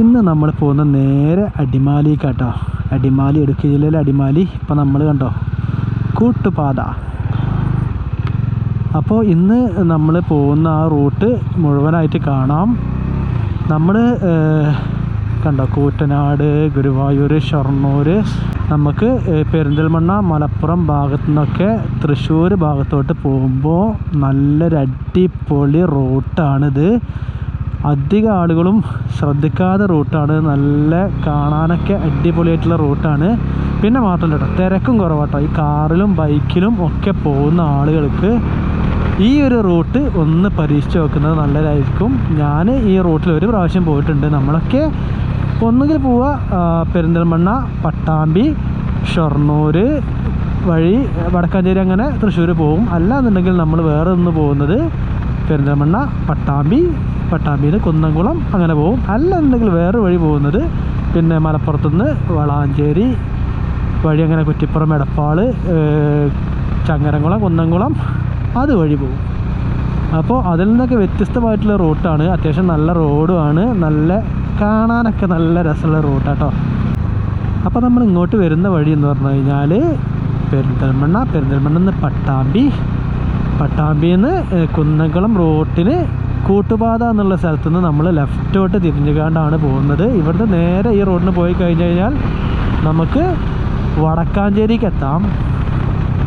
ഇന്ന് നമ്മൾ പോകുന്ന നേരെ അടിമാലി കേട്ടോ അടിമാലി ഇടുക്കി ജില്ലയിലെ അടിമാലി. ഇപ്പം നമ്മൾ കണ്ടോ? കൂട്ടുപാത. അപ്പോൾ ഇന്ന് നമ്മൾ പോകുന്ന ആ റൂട്ട് മുഴുവനായിട്ട് കാണാം. നമ്മൾ കണ്ടോ? കൂറ്റനാട് ഗുരുവായൂർ ഷൊർണൂർ നമുക്ക് പെരിന്തൽമണ്ണ മലപ്പുറം ഭാഗത്തു നിന്നൊക്കെ തൃശ്ശൂർ ഭാഗത്തോട്ട് പോകുമ്പോൾ നല്ലൊരു അടിപൊളി റൂട്ടാണിത്. അധികം ആളുകളും ശ്രദ്ധിക്കാത്ത റൂട്ടാണ്. നല്ല കാണാനൊക്കെ അടിപൊളിയായിട്ടുള്ള റൂട്ടാണ്. പിന്നെ മാത്രമല്ല കേട്ടോ തിരക്കും കുറവാട്ടോ. ഈ കാറിലും ബൈക്കിലും ഒക്കെ പോകുന്ന ആളുകൾക്ക് ഈ ഒരു റൂട്ട് ഒന്ന് പരീക്ഷിച്ച് നോക്കുന്നത് നല്ലതായിരിക്കും. ഞാൻ ഈ റൂട്ടിൽ ഒരു പ്രാവശ്യം പോയിട്ടുണ്ട്. നമ്മളൊക്കെ ഒന്നുകിൽ പോവുക പെരിന്തൽമണ്ണ പട്ടാമ്പി ഷൊർണൂർ വഴി വടക്കാഞ്ചേരി അങ്ങനെ തൃശ്ശൂർ പോകും. അല്ലാന്നുണ്ടെങ്കിൽ നമ്മൾ വേറെ ഒന്ന് പോകുന്നത് പെരിന്തൽമണ്ണ പട്ടാമ്പി പട്ടാമ്പിയിൽ കുന്നംകുളം അങ്ങനെ പോകും. അല്ലെന്നുണ്ടെങ്കിൽ വേറെ വഴി പോകുന്നത് പിന്നെ മലപ്പുറത്തുനിന്ന് വളാഞ്ചേരി വഴി അങ്ങനെ കുറ്റിപ്പുറം എടപ്പാൾ ചങ്ങരംകുളം കുന്നംകുളം അതുവഴി പോകും. അപ്പോൾ അതിൽ നിന്നൊക്കെ വ്യത്യസ്തമായിട്ടുള്ള റൂട്ടാണ്. അത്യാവശ്യം നല്ല റോഡുമാണ് നല്ല കാണാനൊക്കെ നല്ല രസമുള്ള റൂട്ടാട്ടോ അപ്പോൾ നമ്മൾ ഇങ്ങോട്ട് വരുന്ന വഴി എന്ന് പറഞ്ഞു കഴിഞ്ഞാൽ പെരിന്തൽമണ്ണ. പെരിന്തൽമണ്ണ നിന്ന് പട്ടാമ്പി. പട്ടാമ്പിയിൽ നിന്ന് കുന്നംകുളം റോട്ടിന് കൂട്ടുപാത എന്നുള്ള സ്ഥലത്ത് നിന്ന് നമ്മൾ ലെഫ്റ്റോട്ട് തിരിഞ്ഞുകൊണ്ടാണ് പോകുന്നത്. ഇവിടുന്ന് നേരെ ഈ റോഡിന് പോയി കഴിഞ്ഞ് കഴിഞ്ഞാൽ നമുക്ക് വടക്കാഞ്ചേരിക്ക് എത്താം.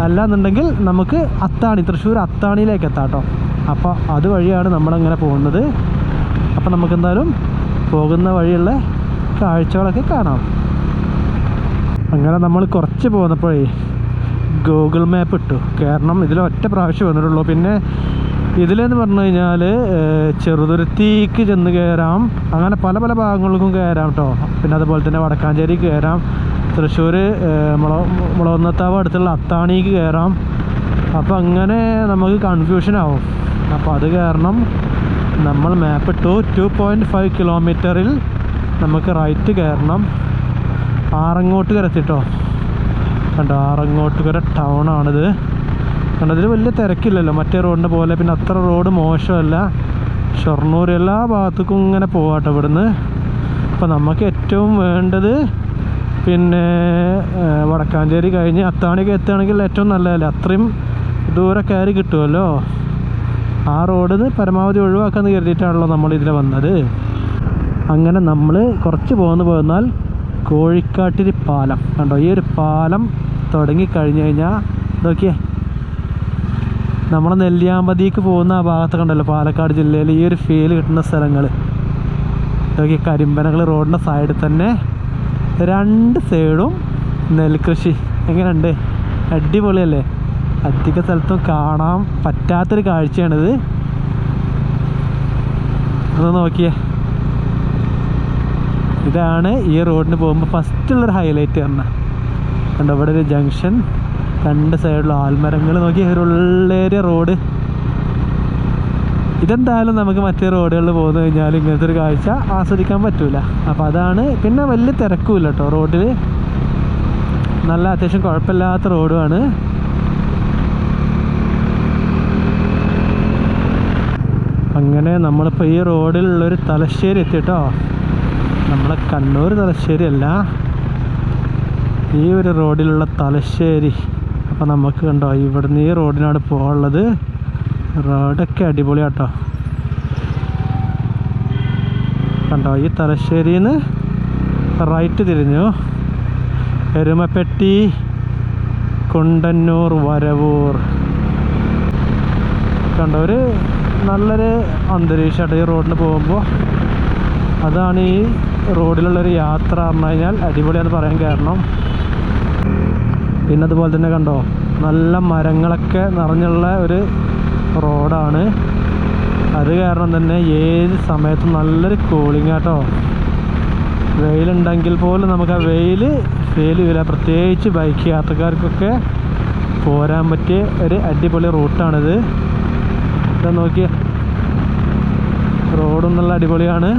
അല്ലാന്നുണ്ടെങ്കിൽ നമുക്ക് അത്താണി തൃശ്ശൂർ അത്താണിയിലേക്ക് എത്താം കേട്ടോ. അപ്പോൾ അതുവഴിയാണ് നമ്മളങ്ങനെ പോകുന്നത്. അപ്പോൾ നമുക്കെന്തായാലും പോകുന്ന വഴിയുള്ള കാഴ്ചകളൊക്കെ കാണാം. അങ്ങനെ നമ്മൾ കുറച്ച് പോന്നപ്പോഴേ ഗൂഗിൾ മാപ്പ് ഇട്ടു. കാരണം ഇതിൽ ഒറ്റ പ്രാവശ്യം വന്നിട്ടുള്ളൂ. പിന്നെ ഇതിലെന്ന് പറഞ്ഞു കഴിഞ്ഞാൽ ചെറുതുരുത്തിക്ക് ചെന്ന് കയറാം അങ്ങനെ പല പല ഭാഗങ്ങൾക്കും കയറാം കേട്ടോ പിന്നെ അതുപോലെ തന്നെ വടക്കാഞ്ചേരി കയറാം തൃശ്ശൂർ മുള മുളകുന്നത്താവ് അടുത്തുള്ള അത്താണിക്ക് കയറാം അപ്പോൾ അങ്ങനെ നമുക്ക് കൺഫ്യൂഷൻ ആവും. അപ്പോൾ അത് കാരണം നമ്മൾ മാപ്പ് ഇട്ടു. ടു പോയിന്റ് ഫൈവ് കിലോമീറ്ററിൽ നമുക്ക് റൈറ്റ് കയറണം ആറങ്ങോട്ടുകര എത്തിട്ടോ. കണ്ടോ? ആറങ്ങോട്ടുകര ടൗൺ ഇതിൽ വലിയ തിരക്കില്ലല്ലോ. മറ്റേ റോഡിന്റെ പോലെ പിന്നെ അത്ര റോഡ് മോശമല്ല. ഷൊർണൂർ എല്ലാ ഭാഗത്തേക്കും ഇങ്ങനെ പോവാട്ടോ ഇവിടുന്ന്. അപ്പോൾ നമുക്ക് ഏറ്റവും വേണ്ടത് പിന്നെ വടക്കാഞ്ചേരി കഴിഞ്ഞ് അത്താണിക്ക് എത്തുകയാണെങ്കിൽ ഏറ്റവും നല്ലതല്ലേ? അത്രയും ദൂരെ കയറി കിട്ടുമല്ലോ ആ റോഡ് പരമാവധി ഒഴിവാക്കാന്ന് കരുതിയിട്ടാണല്ലോ നമ്മൾ ഇതിൽ വന്നത്. അങ്ങനെ നമ്മൾ കുറച്ച് പോകുന്നു പോന്നാൽ കോഴിക്കാട്ടിരി പാലം. കണ്ടോ? ഈ ഒരു പാലം തുടങ്ങി കഴിഞ്ഞ് കഴിഞ്ഞാൽ നോക്കിയേ നമ്മളെ നെല്ലിയാമ്പതിക്ക് പോകുന്ന ആ ഭാഗത്ത് കണ്ടല്ലോ പാലക്കാട് ജില്ലയിൽ ഈ ഒരു ഫീൽ കിട്ടുന്ന സ്ഥലങ്ങൾ നോക്കി കരിമ്പനകൾ റോഡിന്റെ സൈഡിൽ തന്നെ രണ്ട് സൈഡും നെൽകൃഷി. എങ്ങനെയുണ്ട്? അടിപൊളിയല്ലേ? അധിക സ്ഥലത്തും കാണാൻ പറ്റാത്തൊരു കാഴ്ചയാണിത്. ഒന്ന് നോക്കിയേ. ഇതാണ് ഈ റോഡിന് പോകുമ്പോൾ ഫസ്റ്റുള്ളൊരു ഹൈലൈറ്റ് തന്നെ കണ്ടോ ഇവിടെ ഒരു ജംഗ്ഷൻ രണ്ട് സൈഡിലും ആൽമരങ്ങൾ നോക്കി ഉള്ളേരിയ റോഡ്. ഇതെന്തായാലും നമുക്ക് മറ്റേ റോഡുകളിൽ പോകുന്നു കഴിഞ്ഞാൽ ഇങ്ങനത്തെ ഒരു കാഴ്ച ആസ്വദിക്കാൻ പറ്റൂല. അപ്പോൾ അതാണ് പിന്നെ വലിയ തിരക്കുമില്ല കേട്ടോ റോഡിൽ നല്ല അത്യാവശ്യം കുഴപ്പമില്ലാത്ത റോഡുമാണ്. അങ്ങനെ നമ്മളിപ്പോൾ ഈ റോഡിലുള്ളൊരു തലശ്ശേരി എത്തി എത്തിട്ടോ. നമ്മളെ കണ്ണൂർ തലശ്ശേരി അല്ല. ഈ ഒരു റോഡിലുള്ള തലശ്ശേരി. അപ്പോൾ നമുക്ക് കണ്ടോ ഇവിടുന്ന് ഈ റോഡിനാണ് പോകാനുള്ളത് റോഡൊക്കെ അടിപൊളിയാട്ടോ. കണ്ടോ ഈ തലശ്ശേരിയിൽ നിന്ന് റൈറ്റ് തിരിഞ്ഞു. എരുമപ്പെട്ടി കൊണ്ടന്നൂർ വരവൂർ. കണ്ടോ ഒരു നല്ലൊരു അന്തരീക്ഷമായിട്ട് ഈ റോഡിന് പോകുമ്പോൾ അതാണ് ഈ റോഡിലുള്ളൊരു യാത്ര പറഞ്ഞു കഴിഞ്ഞാൽ അടിപൊളിയാണെന്ന് പറയാൻ കാരണം. പിന്നെ അതുപോലെ തന്നെ കണ്ടോ നല്ല മരങ്ങളൊക്കെ നിറഞ്ഞുള്ള ഒരു റോഡാണ്. അത് കാരണം തന്നെ ഏത് സമയത്തും നല്ലൊരു കൂളിംഗ് ആട്ടോ. വെയിലുണ്ടെങ്കിൽ പോലും നമുക്ക് ആ വെയിൽ ഫീൽ ചെയ്യില്ല പ്രത്യേകിച്ച് ബൈക്ക് യാത്രക്കാർക്കൊക്കെ പോരാൻ പറ്റിയ ഒരു അടിപൊളി റൂട്ടാണിത് ഇതാ നോക്കിയ. റോഡും നല്ല അടിപൊളിയാണ്.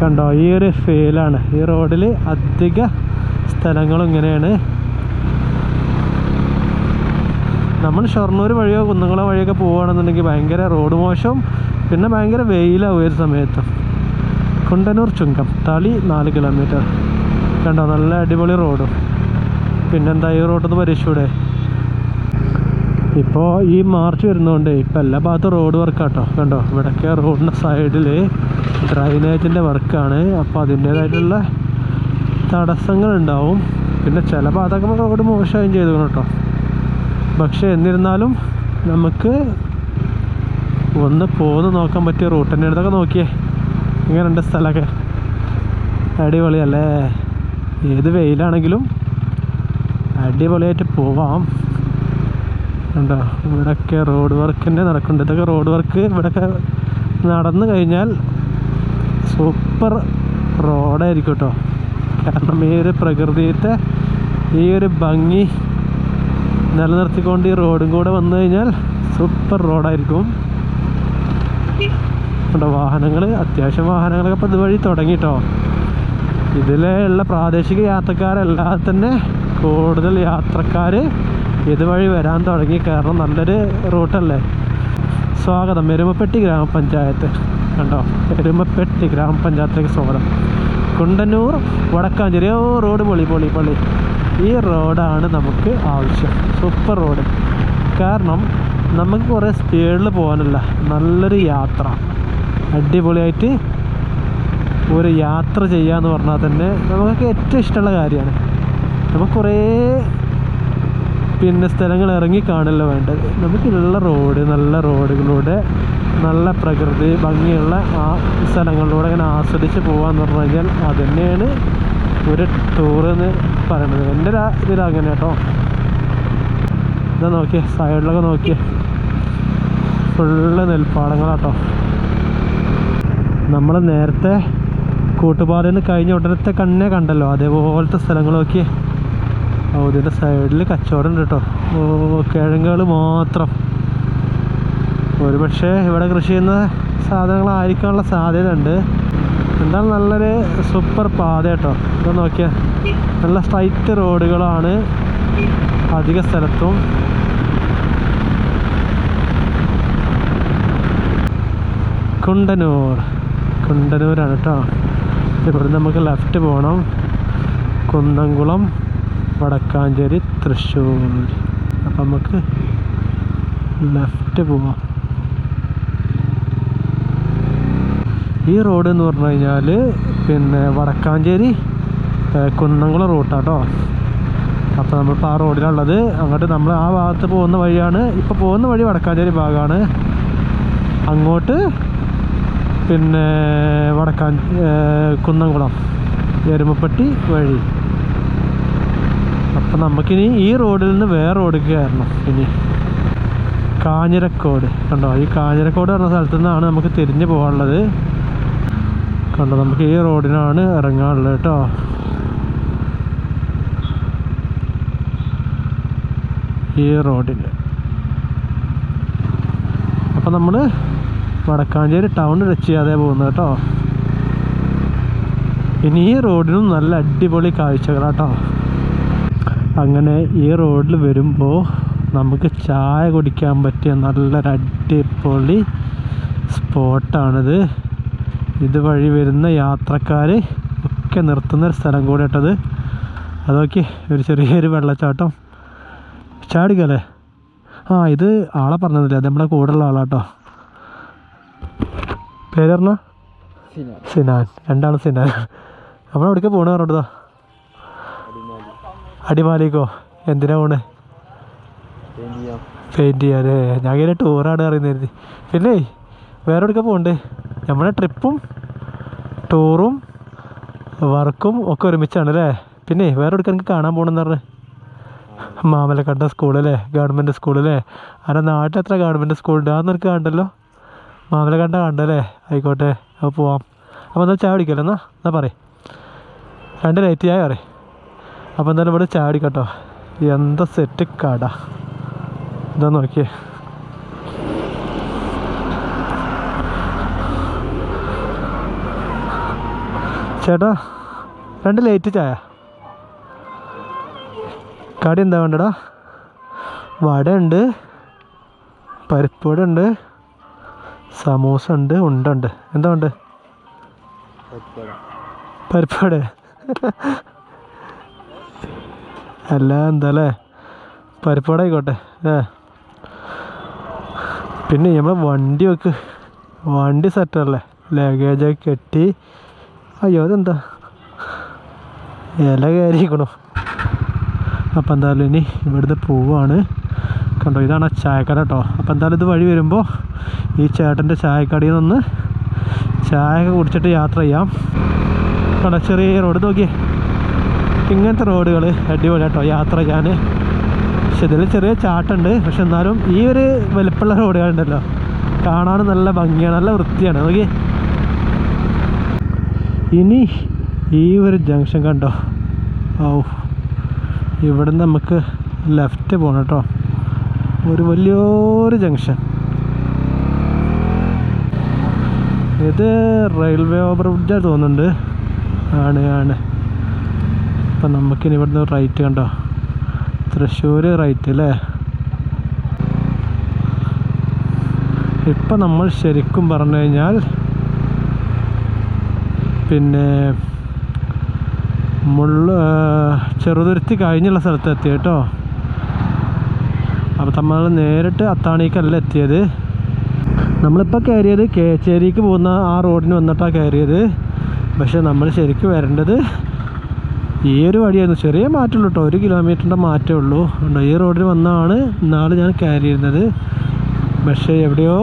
കണ്ടോ ഈ ഒരു ഫീലാണ് ഈ റോഡിൽ അധിക സ്ഥലങ്ങളും ഇങ്ങനെയാണ്. നമ്മൾ ഷൊർണൂർ വഴിയോ കുന്നംകുളം വഴിയൊക്കെ പോവുകയാണെന്നുണ്ടെങ്കിൽ ഭയങ്കര റോഡ് മോശം പിന്നെ ഭയങ്കര വെയിലാവും ഒരു സമയത്ത്. കുണ്ടന്നൂർ ചുങ്കം തളി നാല് കിലോമീറ്റർ കണ്ടോ? നല്ല അടിപൊളി റോഡും പിന്നെന്താ ഈ റോഡ് ഒന്ന് പരീക്ഷയൂടെ ഇപ്പോൾ ഈ മാർച്ച് വരുന്നതുകൊണ്ട് ഇപ്പം എല്ലാ ഭാഗത്തും റോഡ് വർക്കാട്ടോ കണ്ടോ? ഇവിടെയൊക്കെ റോഡിന്റെ സൈഡിൽ ഡ്രൈനേജിന്റെ വർക്കാണ് അപ്പോൾ അതിന്റേതായിട്ടുള്ള തടസ്സങ്ങളുണ്ടാവും പിന്നെ ചില ഭാഗത്തൊക്കെ റോഡ് മോശമായും ചെയ്തു കേട്ടോ. പക്ഷേ എന്നിരുന്നാലും നമുക്ക് ഒന്ന് പോന്ന് നോക്കാൻ പറ്റിയ റൂട്ടിന്റെ അടുത്തൊക്കെ നോക്കിയേ. ഇങ്ങനെയുണ്ട് സ്ഥലമൊക്കെ. അടിപൊളിയല്ലേ? ഏത് വെയിലാണെങ്കിലും അടിപൊളിയായിട്ട് പോവാം. ഉണ്ടോ ഇവിടെയൊക്കെ റോഡ് വർക്കിന്റെ നടക്കുന്നുണ്ട്. ഇതൊക്കെ റോഡ് വർക്ക് ഇവിടെയൊക്കെ നടന്നു കഴിഞ്ഞാൽ സൂപ്പർ റോഡായിരിക്കും കേട്ടോ. കാരണം ഈ ഒരു പ്രകൃതിയുടെ ഈ ഒരു ഭംഗി നിലനിർത്തിക്കൊണ്ട് ഈ റോഡും കൂടെ വന്നു കഴിഞ്ഞാൽ സൂപ്പർ റോഡായിരിക്കും. ഉണ്ടോ വാഹനങ്ങൾ അത്യാവശ്യം വാഹനങ്ങളൊക്കെ ഇപ്പോൾ ഇതുവഴി തുടങ്ങി കേട്ടോ ഇതിലുള്ള പ്രാദേശിക യാത്രക്കാരല്ലാതെ തന്നെ കൂടുതൽ യാത്രക്കാർ ഇതുവഴി വരാൻ തുടങ്ങി. കാരണം നല്ലൊരു റൂട്ടല്ലേ? സ്വാഗതം എരുമപ്പെട്ടി ഗ്രാമപഞ്ചായത്ത്. കണ്ടോ എരുമപ്പെട്ടി ഗ്രാമപഞ്ചായത്തേക്ക് സ്വാഗതം. കുണ്ടന്നൂർ വടക്കാഞ്ചേരി. ഓ റോഡ് പൊളി പൊളി പൊളി. ഈ റോഡാണ് നമുക്ക് ആവശ്യം. Super road. കാരണം നമുക്ക് കുറേ സ്പീഡിൽ പോകാനല്ല. നല്ലൊരു യാത്ര. അടിപൊളിയായിട്ട് ഒരു യാത്ര ചെയ്യുക എന്ന് പറഞ്ഞാൽ തന്നെ നമുക്ക് ഏറ്റവും ഇഷ്ടമുള്ള കാര്യമാണ്. നമുക്ക് കുറേ പിന്നെ സ്ഥലങ്ങൾ ഇറങ്ങി കാണല്ലോ വേണ്ടത്. നമുക്കുള്ള റോഡ് നല്ല റോഡുകളിലൂടെ നല്ല പ്രകൃതി ഭംഗിയുള്ള ആ സ്ഥലങ്ങളിലൂടെ അങ്ങനെ ആസ്വദിച്ച് പോകാമെന്ന് പറഞ്ഞു കഴിഞ്ഞാൽ അത് തന്നെയാണ് ഒരു ടൂർ എന്ന് പറയുന്നത്. എന്റെ ഒരു ഇതിൽ അങ്ങനെ കേട്ടോ. ഇതാ നോക്കിയേ സൈഡിലൊക്കെ നോക്കിയേ. ഫുള്ള് നെൽപ്പാടങ്ങളാട്ടോ. നമ്മൾ നേരത്തെ കൂട്ടുപാതയിൽ നിന്ന് കഴിഞ്ഞ ഉടനത്തെ കണ്ണേ കണ്ടല്ലോ. അതേപോലത്തെ സ്ഥലങ്ങൾ നോക്കിയേ. ഓ ഇതിന്റെ സൈഡിൽ കച്ചവടം ഉണ്ട് കേട്ടോ ഓ കിഴങ്ങുകൾ മാത്രം. ഒരു പക്ഷേ ഇവിടെ കൃഷി ചെയ്യുന്ന സാധനങ്ങളായിരിക്കാനുള്ള സാധ്യത ഉണ്ട് എന്തായാലും നല്ലൊരു സൂപ്പർ പാത കേട്ടോ ഇത് നോക്കിയാൽ നല്ല സ്ട്രൈറ്റ് റോഡുകളാണ് അധിക സ്ഥലത്തും. കുണ്ടനൂർ. കുണ്ടനൂരാണ് കേട്ടോ ഇവിടെ നമുക്ക് ലെഫ്റ്റ് പോകണം കുന്നംകുളം. വടക്കാഞ്ചേരി തൃശ്ശൂർ. അപ്പം നമുക്ക് ലെഫ്റ്റ് പോവാം. ഈ റോഡ് എന്ന് പറഞ്ഞു കഴിഞ്ഞാൽ പിന്നെ വടക്കാഞ്ചേരി കുന്നംകുളം റൂട്ടാട്ടോ. അപ്പോൾ നമ്മളിപ്പോൾ ആ റോഡിലുള്ളത് അങ്ങോട്ട് നമ്മൾ ആ ഭാഗത്ത് പോകുന്ന വഴിയാണ്. ഇപ്പോൾ പോകുന്ന വഴി വടക്കാഞ്ചേരി ഭാഗമാണ് അങ്ങോട്ട് പിന്നെ വടക്കാ കുന്നംകുളം എരുമപ്പെട്ടി വഴി. അപ്പം നമുക്കിനി ഈ റോഡിൽ നിന്ന് വേറെ റോഡിലേക്ക് കയറണം. ഇനി കാഞ്ഞിരക്കോട്. കണ്ടോ? ഈ കാഞ്ഞിരക്കോട് പറഞ്ഞ സ്ഥലത്തു നിന്നാണ് നമുക്ക് തിരിഞ്ഞ് പോകാനുള്ളത്. കണ്ടോ? നമുക്ക് ഈ റോഡിനാണ് ഇറങ്ങാനുള്ളത് കേട്ടോ. ഈ റോഡിൽ. അപ്പം നമ്മൾ വടക്കാഞ്ചേരി ടൗൺ ടച്ച് ചെയ്യാതെ പോകുന്നത് കേട്ടോ. ഇനി ഈ റോഡിനും നല്ല അടിപൊളി കാഴ്ചകളാട്ടോ അങ്ങനെ ഈ റോഡിൽ വരുമ്പോൾ നമുക്ക് ചായ കുടിക്കാൻ പറ്റിയ നല്ലൊരു അടിപൊളി സ്പോട്ടാണിത്. ഇതുവഴി വരുന്ന യാത്രക്കാർ ഒക്കെ നിർത്തുന്ന ഒരു സ്ഥലം കൂടെ ഇട്ടത് അതൊക്കെ ഒരു ചെറിയൊരു വെള്ളച്ചാട്ടം. ചാടിക്കല്ലേ? ആ ഇത് ആളെ പറഞ്ഞതില്ല? അത് നമ്മുടെ കൂടെയുള്ള ആളാട്ടോ. പേരെന്നാ സിനാൻ. രണ്ടാളും സിനാൻ. നമ്മൾ എവിടേക്ക് പോണ പറഞ്ഞതാ അടിമാലിക്കോ എന്തിനാ പോണേ? പെയിന്റ് അല്ലേ? ഞാൻ ഇങ്ങനെ ടൂറാണ് അറിയുന്നത് പിന്നെ വേറെ എവിടേക്കാ പോകണ്ടേ നമ്മുടെ ട്രിപ്പും ടൂറും വർക്കും ഒക്കെ ഒരുമിച്ചാണ് അല്ലേ? പിന്നെ വേറെ എവിടേക്ക് എനിക്ക് കാണാൻ പോകണമെന്ന് പറഞ്ഞ്? മാമലക്കണ്ട സ്കൂളല്ലേ ഗവൺമെന്റ് സ്കൂളല്ലേ അവിടെ നാട്ടിൽ എത്ര ഗവൺമെന്റ് സ്കൂളുണ്ട് അതൊന്നും എനിക്ക് കണ്ടല്ലോ. മാമലക്കണ്ട കണ്ടല്ലേ? ആയിക്കോട്ടെ അപ്പോൾ പോവാം. അപ്പോൾ എന്താ ചായ കുടിക്കല്ലോ? എന്നാ എന്നാ പറയും. രണ്ട് ലൈറ്റ് ചായ പറയും. അപ്പോൾ എന്തായാലും ഇവിടെ ചാടി കേട്ടോ. എന്താ സെറ്റ് കട? ഇതാ നോക്കിയേ. ചേട്ടാ രണ്ട് ലേറ്റ് ചായ. കടി എന്താ വേണ്ടടാ? വട ഉണ്ട് പരിപ്പ് വട ഉണ്ട് സമൂസ ഉണ്ട് ഉണ്ടുണ്ട് എന്താ ഉണ്ട് പരിപ്പാട് അല്ല എന്താല്ലേ പരിപ്പാടായിക്കോട്ടെ ഏ. പിന്നെ നമ്മൾ വണ്ടി വെക്ക്. വണ്ടി സെറ്റല്ലേ? ലഗേജൊക്കെ കെട്ടി. അയ്യോ അതെന്താ? ഇല കയറിയിരിക്കണോ. അപ്പം എന്തായാലും ഇനി ഇവിടുന്ന് പോവാണ്. കണ്ടോ ഇതാണ് ചായക്കട കേട്ടോ. അപ്പം എന്തായാലും ഇത് വഴി വരുമ്പോൾ ഈ ചേട്ടന്റെ ചായക്കടയിൽ നിന്ന് ചായ കുടിച്ചിട്ട് യാത്ര ചെയ്യാം. കണ്ടോ ചെറിയ റോഡ് നോക്കിയേ. ഇങ്ങനത്തെ റോഡുകൾ അടിപൊളി കേട്ടോ യാത്ര ചെയ്യാൻ പക്ഷെ ഇതിൽ ചെറിയ ചാട്ടുണ്ട്. പക്ഷെ എന്നാലും ഈ ഒരു വലുപ്പമുള്ള റോഡുകളുണ്ടല്ലോ. കാണാൻ നല്ല ഭംഗിയാണ്. നല്ല വൃത്തിയാണ്. നോക്കി. ഇനി ഈ ഒരു ജംഗ്ഷൻ കണ്ടോ? ഓ ഇവിടെ നിന്ന് നമുക്ക് ലെഫ്റ്റ് പോകണം കേട്ടോ. ഒരു വലിയൊരു ജംഗ്ഷൻ. ഇത് റെയിൽവേ ഓവർ ബ്രിഡ്ജാണ് തോന്നുന്നുണ്ട്. ആണ് ആണ്. അപ്പം നമുക്കിനി ഇവിടുന്ന് റൈറ്റ് കണ്ടോ? തൃശ്ശൂർ റൈറ്റ് അല്ലേ? ഇപ്പം നമ്മൾ ശരിക്കും പറഞ്ഞു കഴിഞ്ഞാൽ പിന്നെ മുള്ള ചെറുതുരുത്തി കഴിഞ്ഞുള്ള സ്ഥലത്ത് എത്തി കേട്ടോ. അപ്പോൾ നമ്മൾ നേരിട്ട് അത്താണിക്കല്ല എത്തിയത്. നമ്മളിപ്പോൾ കയറിയത് കേച്ചേരിക്ക് പോകുന്ന ആ റോഡിന് വന്നിട്ടാണ് കയറിയത്. പക്ഷെ നമ്മൾ ശരിക്കും വരേണ്ടത് ഈ ഒരു വഴിയായിരുന്നു. ചെറിയ മാറ്റമുള്ളൂ കേട്ടോ ഒരു കിലോമീറ്ററിന്റെ മാറ്റമേ ഉള്ളൂ. ഈ റോഡിൽ വന്നാണ് ഇന്നാൾ ഞാൻ കയറിയിരുന്നത്. പക്ഷേ എവിടെയോ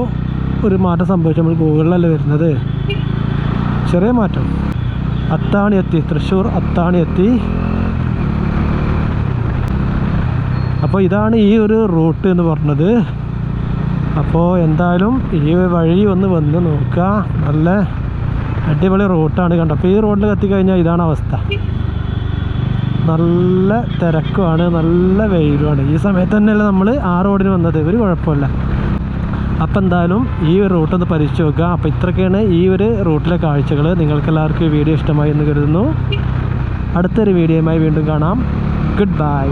ഒരു മാറ്റം സംഭവിച്ചു. നമ്മൾ ഗൂഗിളിലല്ലേ വരുന്നത്? ചെറിയ മാറ്റം. അത്താണി എത്തി തൃശ്ശൂർ അത്താണി എത്തി അപ്പോൾ ഇതാണ് ഈ ഒരു റൂട്ട് എന്ന് പറഞ്ഞത്. അപ്പോൾ എന്തായാലും ഈ വഴി ഒന്ന് വന്ന് നോക്കുക. നല്ല അടിപൊളി റൂട്ടാണ്. കണ്ടോ അപ്പോൾ ഈ റോഡിൽ എത്തിക്കഴിഞ്ഞാൽ ഇതാണ് അവസ്ഥ. നല്ല തിരക്കുമാണ് നല്ല വെയിലുമാണ്. ഈ സമയത്ത് തന്നെയല്ല നമ്മൾ ആ റോഡിന് വന്നത്? ഒരു കുഴപ്പമില്ല. അപ്പം എന്തായാലും ഈ ഒരു റൂട്ട് ഒന്ന് പരീക്ഷിച്ച് നോക്കുക. അപ്പോൾ ഇത്രയൊക്കെയാണ് ഈ ഒരു റൂട്ടിലെ കാഴ്ചകൾ നിങ്ങൾക്കെല്ലാവർക്കും വീഡിയോ ഇഷ്ടമായി എന്ന് കരുതുന്നു. അടുത്തൊരു വീഡിയോയുമായി വീണ്ടും കാണാം. Good bye